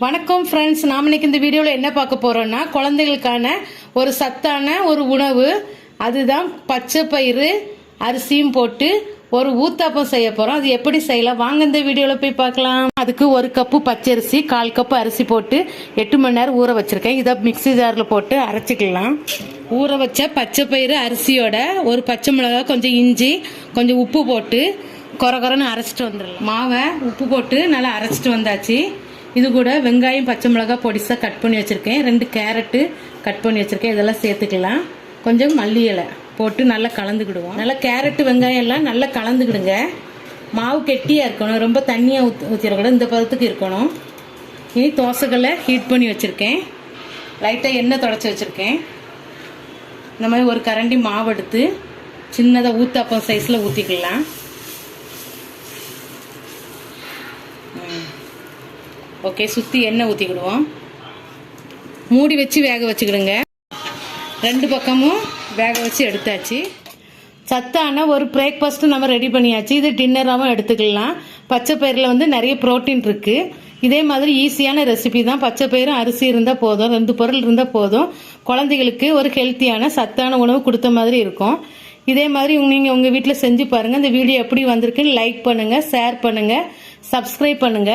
வணக்கம் ஃப்ரெண்ட்ஸ் நாம் இன்னைக்கு இந்த வீடியோவில் என்ன பார்க்க போகிறோன்னா குழந்தைகளுக்கான ஒரு சத்தான ஒரு உணவு. அதுதான் பச்சை பயிறு அரிசியும் போட்டு ஒரு ஊத்தாப்பம் செய்ய போகிறோம் அது எப்படி செய்யலாம்? வாங்க இந்த வீடியோவில் போய் பார்க்கலாம். அதுக்கு ஒரு கப்பு பச்சரிசி கால் கப்பு அரிசி போட்டு எட்டு மணி நேரம் ஊற வச்சிருக்கேன். இதை மிக்ஸி ஜாரில் போட்டு அரைச்சிக்கலாம். ஊற வச்ச பச்சை பயிறு அரிசியோட ஒரு பச்சை மிளகா கொஞ்சம் இஞ்சி கொஞ்சம் உப்பு போட்டு கொர கொரன்னு அரைச்சிட்டு வந்துடலாம். மாவை உப்பு போட்டு நல்லா அரைச்சிட்டு வந்தாச்சு. இது கூட வெங்காயம் பச்சை மிளகாய் பொடிசாக கட் பண்ணி வச்சுருக்கேன். ரெண்டு கேரட்டு கட் பண்ணி வச்சுருக்கேன். இதெல்லாம் சேர்த்துக்கலாம். கொஞ்சம் மல்லி இலை போட்டு நல்லா கலந்துக்கிடுவோம். நல்லா கேரட்டு வெங்காயம் எல்லாம் நல்லா கலந்துக்கிடுங்க. மாவு கெட்டியாக இருக்கணும். ரொம்ப தண்ணியாக ஊற்றி ஊற்றிடக்கூடாது இந்த பதத்துக்கு இருக்கணும். இனி தோசைகளை ஹீட் பண்ணி வச்சுருக்கேன். லைட்டாக எண்ணெய் தொடச்சி வச்சுருக்கேன். இந்த மாதிரி ஒரு கரண்டி மாவு எடுத்து சின்னதாக ஊத்தாப்பம் சைஸில் ஊற்றிக்கலாம் ஓகே சுற்றி எண்ணெய் ஊற்றிக்கிடுவோம் மூடி வச்சு வேக வச்சுக்கிடுங்க. ரெண்டு பக்கமும் வேக வச்சு எடுத்தாச்சு. சத்தான ஒரு பிரேக்ஃபாஸ்ட்டும் நம்ம ரெடி பண்ணியாச்சு. இது டின்னராகவும் எடுத்துக்கலாம். பச்சை பயிரில் வந்து நிறைய ப்ரோட்டீன் இருக்குது இதே மாதிரி ஈஸியான ரெசிபி தான். பச்சை பயிரும் அரிசி இருந்தால் போதும். ரெண்டு பொருள் இருந்தால் போதும். குழந்தைகளுக்கு ஒரு ஹெல்த்தியான சத்தான உணவு கொடுத்த மாதிரி இருக்கும். இதே மாதிரி நீங்கள் உங்கள் வீட்டில் செஞ்சு பாருங்கள் இந்த வீடியோ எப்படி வந்திருக்குன்னு லைக் பண்ணுங்கள் ஷேர் பண்ணுங்கள் சப்ஸ்கிரைப் பண்ணுங்கள்